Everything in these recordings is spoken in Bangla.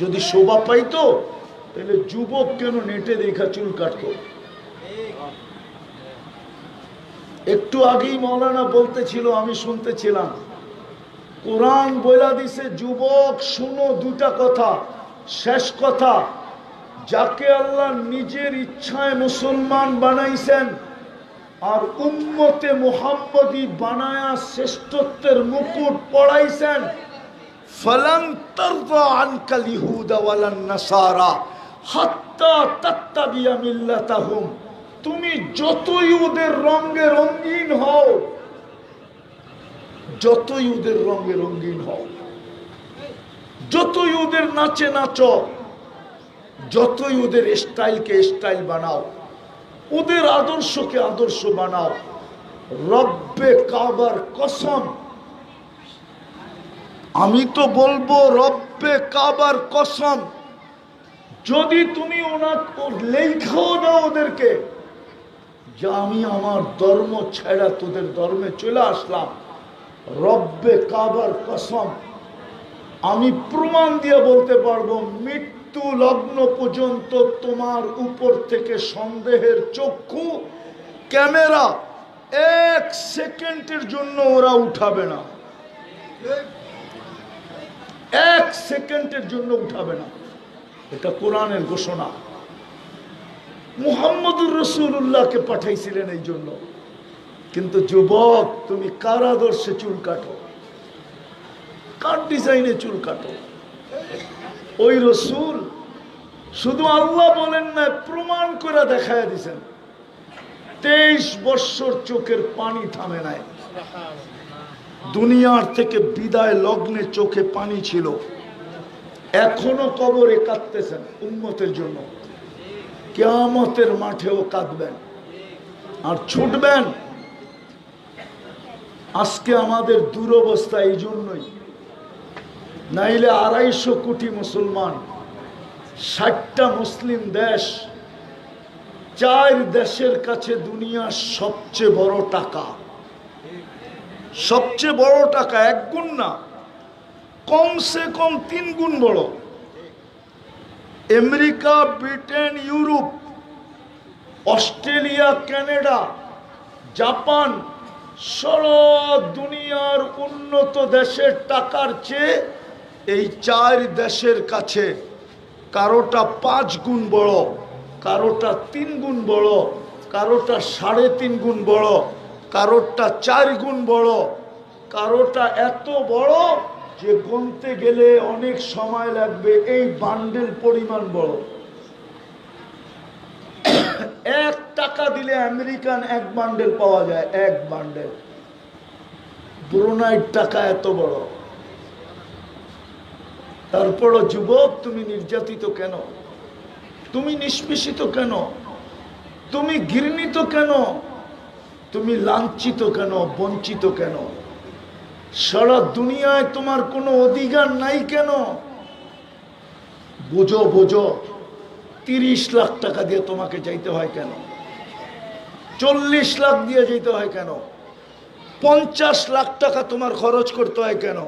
যদি শোভা পাইতো তাহলে যুবক কেন নেটে দেখা চুল কাটতো? একটু আগেই মৌলানা বলতেছিল, আমি শুনতেছিলাম, কোরআন বইলা দিছে, যুবক, শুনো দুটা কথা। শেষ কথা, যাকে আল্লাহ নিজের ইচ্ছায় মুসলমান বানাইছেন, আর উম্মতে মোহাম্মদী বানায়া শ্রেষ্ঠত্বের মুকুট পড়াইছেন তুমি যতই ওদের রঙে রঙিন হও, যতই ওদের রঙে রঙিন হও, যতই ওদের নাচে নাচো, যতই ওদের স্টাইলকে স্টাইল বানাও, ওদের আদর্শকে আদর্শ বানাও, রব্বে কাবার কসম আমি তো বলব, রব্বে কাবার কসম, যদি তুমি ওনার লেখাও দাও ওদেরকে, যে আমি আমার ধর্ম ছেড়া তোদের ধর্মে চলে আসলাম, রব্বে কাবার কসম, আমি প্রমাণ দিয়ে বলতে পারব, মৃত্যু লগ্ন পর্যন্ত তোমার উপর থেকে সন্দেহের চক্ষু, ক্যামেরা এক সেকেন্ডের জন্য ওরা উঠাবে না। এক সেকেন্ডের জন্য উঠাবে না। এটা কোরআনের ঘোষণা। মুহাম্মদুর রসুল্লাহকে পাঠাইছিলেন এই জন্য। কিন্তু যুবক, তুমি কার আদর্শে চুল কাটো? কার ডিজাইনে চুল কাটো? ওই রসুল শুধু আল্লাহ বলেন না, প্রমাণ করে দেখায় দিছেন। তেইশ বৎসর চোখের পানি থামে নাই। দুনিয়ার থেকে বিদায় লগ্নে চোখে পানি ছিল। এখনও কবরে কাঁদতেছেন উন্মতের জন্য। কেয়ামতের মাঠেও কাঁদবেন। আর ছুটবেন। আজকে আমাদের দুরবস্থা এই জন্যই নাইলে আড়াইশো কোটি মুসলমান, ষাটটা মুসলিম দেশ, চার দেশের কাছে দুনিয়ার সবচেয়ে বড় টাকা। সবচেয়ে বড় টাকা এক গুণ না, কমসে কম তিন গুণ বড়। America, Britain, Europe, Australia, Canada, Japan, সারা দুনিয়ার উন্নত দেশের টাকার চেয়ে এই চার দেশের কাছে কারোটা পাঁচ গুণ বড়, কারোটা তিন গুণ বড়, কারোটা সাড়ে তিন গুণ বড়। কারোরটা চার গুণ বড় কারোটা এত বড় যে গুনতে গেলে অনেক সময় লাগবে, এই বান্ডেল পরিমাণ বড়। এক টাকা দিলে আমেরিকান এক বান্ডেল পাওয়া যায়, এক বান্ডেল। ব্রুনাইট টাকা এত বড়। তারপরও যুবক, তুমি নির্যাতিত কেন? তুমি নিষ্পেষিত কেন? তুমি ঘৃণিত কেন? তুমি লাঞ্ছিত কেন, বঞ্চিত কেন? সারা দুনিয়ায় তোমার কোনো অধিকার নাই কেন? বোঝো বোঝো, তিরিশ লাখ টাকা দিয়ে তোমাকে যাইতে হয় কেন? চল্লিশ লাখ দিয়ে যেতে হয় কেন? পঞ্চাশ লাখ টাকা তোমার খরচ করতে হয় কেন?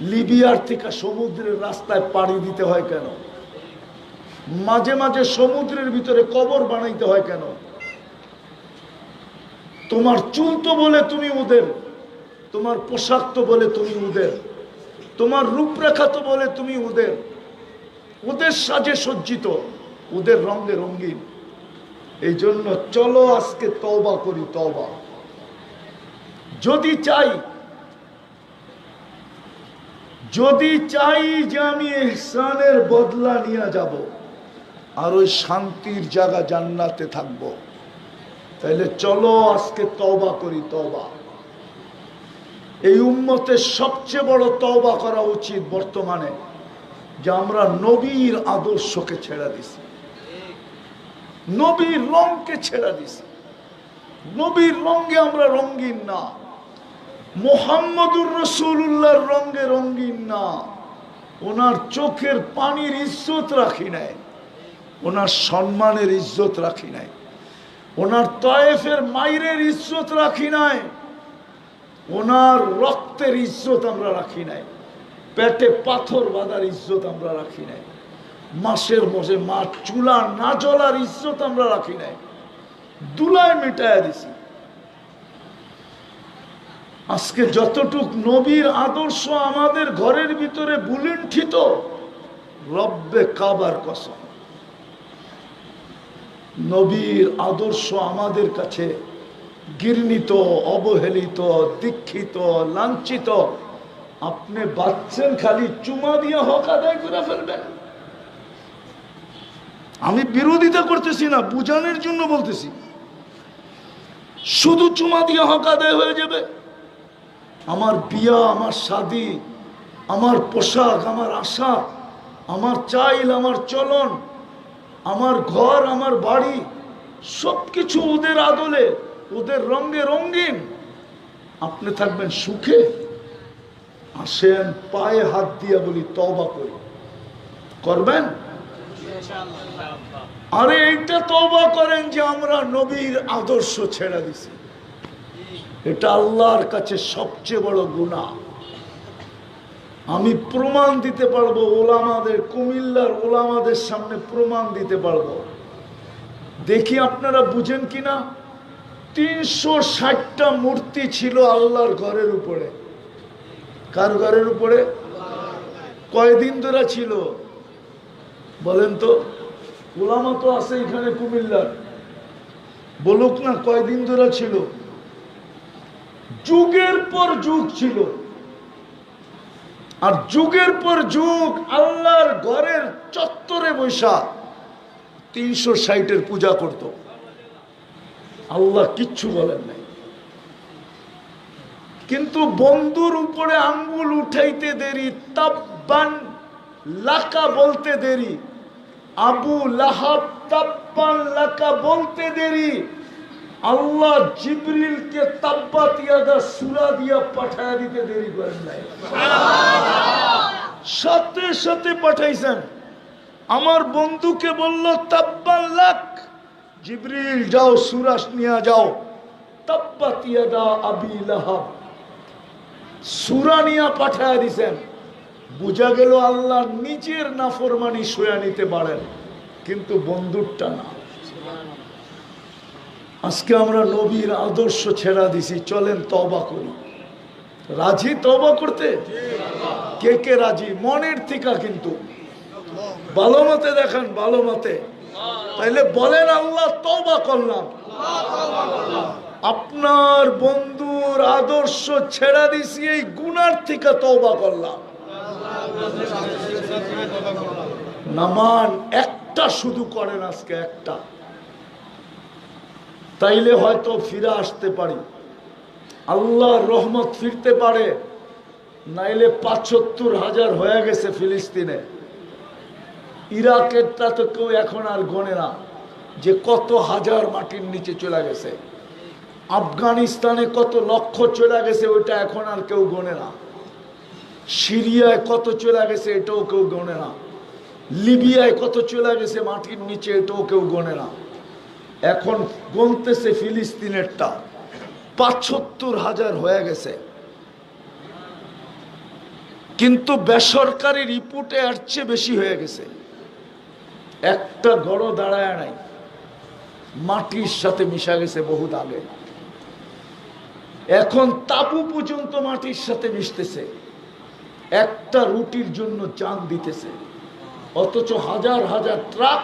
লিবিয়ার থেকে সমুদ্রের রাস্তায় পাড়ি দিতে হয় কেন? মাঝে মাঝে সমুদ্রের ভিতরে কবর বানাইতে হয় কেন? তোমার চুল তো বলে তুমি ওদের, তোমার পোশাক তো বলে তুমি ওদের, তোমার রূপরেখা তো বলে তুমি ওদের ওদের সাজে সজ্জিত, ওদের রঙে রঙিন। এই জন্য চলো আজকে তওবা করি, তওবা। যদি চাই যদি চাই যে আমি ইহসানের বদলা নিয়ে যাব, আর ওই শান্তির জায়গা জান্নাতে থাকব। তাইলে চলো আজকে তওবা করি তবা এই উম্মতের সবচেয়ে বড় তবা করা উচিত বর্তমানে যে আমরা নবীর আদর্শকে ছেড়ে দিছি। নবীর রংকে ছেড়ে দিছি। নবীর রঙে আমরা রঙ্গিন না। মোহাম্মদুর রসুল্লাহর রঙে রঙ্গিন না। ওনার চোখের পানির ইজ্জত রাখি নাই। ওনার সম্মানের ইজ্জত রাখি নাই। ওনার তয়েফের মাইরের ইজ্জত রাখি নাই। ওনার রক্তের ইজ্জত আমরা রাখি নাই। পেটে পাথর বাঁধার ইজ্জত আমরা রাখি নাই। মাসের বসে মা চুলা না জ্বলার ইজ্জত আমরা রাখি নাই। দুলায় মিটায় দিছি। আজকে যতটুক নবীর আদর্শ আমাদের ঘরের ভিতরে বুলিণ্ঠিত রব্বে কাবার কসম। নবীর আদর্শ আমাদের কাছে গির্ণিত অবহেলিত, দীক্ষিত, লাঞ্ছিত। আপনি বাচ্চেন খালি চুমা দিয়ে হক আদায় করে ফেলবেন। আমি বিরোধিতা করতেছি না, বুঝানোর জন্য বলতেছি। শুধু চুমা দিয়ে হক আদায় হয়ে যাবে। আমার বিয়া, আমার শাদি, আমার পোশাক, আমার আশা, আমার চাইল, আমার চলন আমার ঘর, আমার বাড়ি সব কিছু ওদের আদলে, ওদের রঙে রঙিন। আপনি থাকবেন সুখে। আসেন, পায়ে হাত দিয়ে বলি তবা করি। করবেন? আরে, এইটা তবা করেন যে আমরা নবীর আদর্শ ছেড়ে দিছি। এটা আল্লাহর কাছে সবচেয়ে বড় গুণা আমি প্রমাণ দিতে পারব, ওলামাদের, কুমিল্লার ওলামাদের সামনে প্রমাণ দিতে পারব। দেখি আপনারা বুঝেন কিনা? তিনশো ষাটটা মূর্তি ছিল আল্লাহর ঘরের উপরে। কার ঘরের উপরে? কয়দিন ধরে ছিল? বলেন তো, ওলামা তো আছে এখানে কুমিল্লার। বলুক না কয়দিন ধরে ছিল। যুগের পর যুগ ছিল। আর যুগের পর যুগ আল্লাহর ঘরের চত্বরে বৈশা তিনশো ষাটের পূজা করত। আল্লাহ কিচ্ছু বলেন নাই। কিন্তু বন্ধুর উপরে আঙ্গুল উঠাইতে দেরি, তাব্বান লাকা বলতে দেরি, আবু লাহাব তাব্বান লাকা বলতে দেরি। আল্লাহ জিবরিলকে তাব্বাত ইয়াদা সুরা দিয়া পাঠায় দিতে দেরি করেন নাই। সাথে সাথে পাঠাইছেন। আমার বন্ধুকে বলল তাব্বান লাক। জিবরিল যাও সুরাস নিয়ে যাও। তাব্বাত ইয়াদা আবি লাহাব। সুরা নিয়া পাঠায় দিছেন। বোঝা গেল আল্লাহ নিজের নাফরমানি সয়া নিতে পারেন কিন্তু বন্ধুরটা না। আজকে আমরা নবীর আদর্শ ছেড়া দিছি, চলেন তবা করি। রাজি তবা করতে? কে কে রাজি? মনের থিকা কিন্তু। ভালো মতে দেখেন, ভালো মতে। তাইলে বলেন, আল্লাহ তবা করলাম। আপনার বন্ধুর আদর্শ ছেড়া দিছি, এই গুনার থেকে তবা করলাম। নামান একটা শুধু করেন আজকে একটা। তাইলে হয়তো ফিরে আসতে পারি। আল্লাহর রহমত ফিরতে পারে, নাইলে পাঁচসত্তর হাজার হয়ে গেছে ফিলিস্তিনে। ইরাকেরটা তো কেউ এখন আর গণে না, যে কত হাজার মাটির নিচে চলে গেছে। আফগানিস্তানে কত লক্ষ চলে গেছে, ওইটা এখন আর কেউ গণে না। সিরিয়ায় কত চলে গেছে, এটাও কেউ গণে না। লিবিয়ায় কত চলে গেছে মাটির নিচে, এটাও কেউ গণে না। এখন গনতেছে ফিলিস্তিনেরটা। পাঁচসত্তর হাজার হয়ে গেছে। কিন্তু বেসরকারি রিপোর্টে এর চেয়ে বেশি হয়ে গেছে। একটা গড় দাঁড়ায় নাই। মাটির সাথে মিশা গেছে বহুত আগে। এখন তাপু পর্যন্ত মাটির সাথে মিশতেছে। একটা রুটির জন্য চান দিতেছে। অথচ হাজার হাজার ট্রাক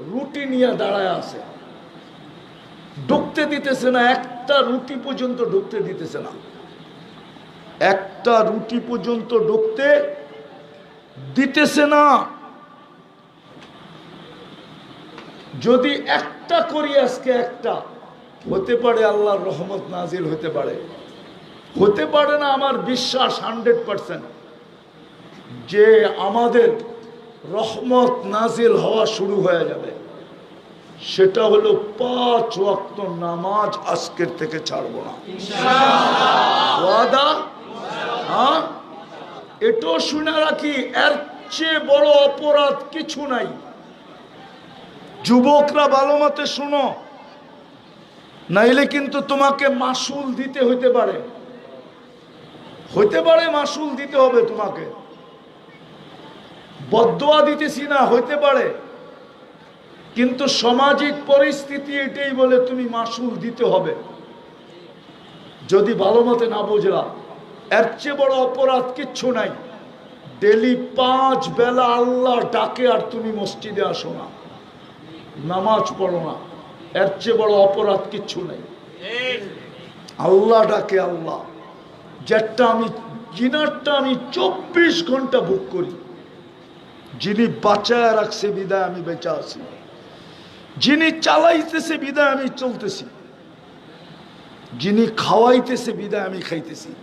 রুটি নিয়ে দাঁড়ায় আছে। ঢুকতে দিতেছে না, একটা রুটি পর্যন্ত ঢুকতে দিতেছে না। একটা রুটি পর্যন্ত ঢুকতে দিতেছে না। যদি একটা করি আজকে একটা, হতে পারে আল্লাহর রহমত নাজিল হতে পারে। হতে পারে না আমার বিশ্বাস হান্ড্রেড পারসেন্ট। যে আমাদের রহমত নাজিল হওয়া শুরু হয়ে যাবে। সেটা হলো পাঁচ ওয়াক্ত নামাজ আজকের থেকে ছাড়ব না। ওয়াদা? হ্যাঁ? এটাও শুনে রাখি এর চেয়ে বড় অপরাধ কিছু নাই। যুবকরা ভালো মতে শুনো নাইলে কিন্তু তোমাকে মাসুল দিতে হইতে পারে। হইতে পারে মাসুল দিতে হবে তোমাকে। বদোয়া দিতেছি না হইতে পারে। কিন্তু সামাজিক পরিস্থিতি এটাই বলে তুমি মাসুল দিতে হবে। যদি ভালো মতে না বুঝলা, এর চেয়ে বড় অপরাধ কিচ্ছু নাই। ডেলি পাঁচ বেলা আল্লাহ ডাকে আর তুমি মসজিদে আসো না, নামাজ পড়ো না, এর চেয়ে বড় অপরাধ কিচ্ছু নাই। আল্লাহ ডাকে আল্লাহ, যেটা আমি, জিনারটা আমি চব্বিশ ঘণ্টা বুক করি। যিনি বাঁচায় রাখছে বিদায় আমি বেঁচে আছি। যিনি চালাইতেছে বিদায় আমি চলতেছি। যিনি খাওয়াইতেছে বিদায় আমি খাইতেছি।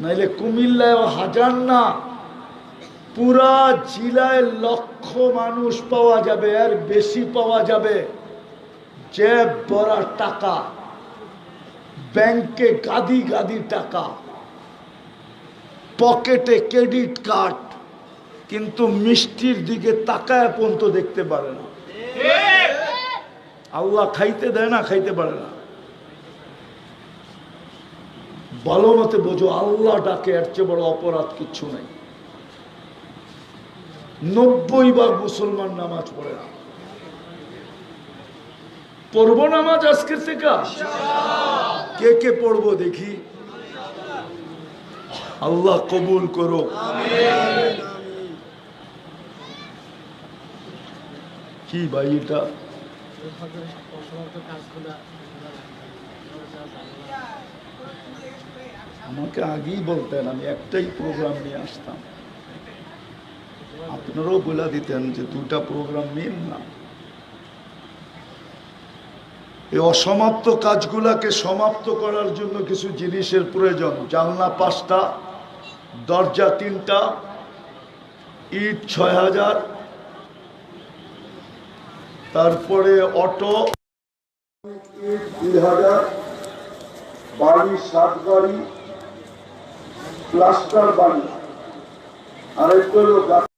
নাইলে কুমিল্লায় হাজার না পুরা জেলায় লক্ষ মানুষ পাওয়া যাবে আর বেশি পাওয়া যাবে। যে বড় টাকা, ব্যাংকে গাদি গাদি টাকা, পকেটে ক্রেডিট কার্ড, কিন্তু মিষ্টির দিকে তাকায় পর্যন্ত দেখতে পারে না। আল্লাহ খাইতে দেয় না, খাইতে পারে না। ভালো মতে বোঝো, আল্লাহ ডাকে, এর চেয়ে বড় অপরাধ কিচ্ছু নাই। নব্বই বার মুসলমান নামাজ পড়ে না। পড়ব নামাজ আজকের থেকে? কে কে পড়ব দেখি? আল্লাহ কবুল করো কি ভাই এটা? আমাকে আগেই বলতেন, আমি একটাই প্রোগ্রাম নিয়ে আসতাম। আপনারাও বলে দিতেন যে দুটা প্রোগ্রাম নিন না। এই অসমাপ্ত কাজগুলাকে সমাপ্ত করার জন্য কিছু জিনিসের প্রয়োজন। জানলা পাঁচটা, দরজা তিনটা, ইট ছয় হাজার তারপরে অটো হাজার বাড়ি সাত বাড়ি প্লাস্টার বাড়ি। আরেকটা হলো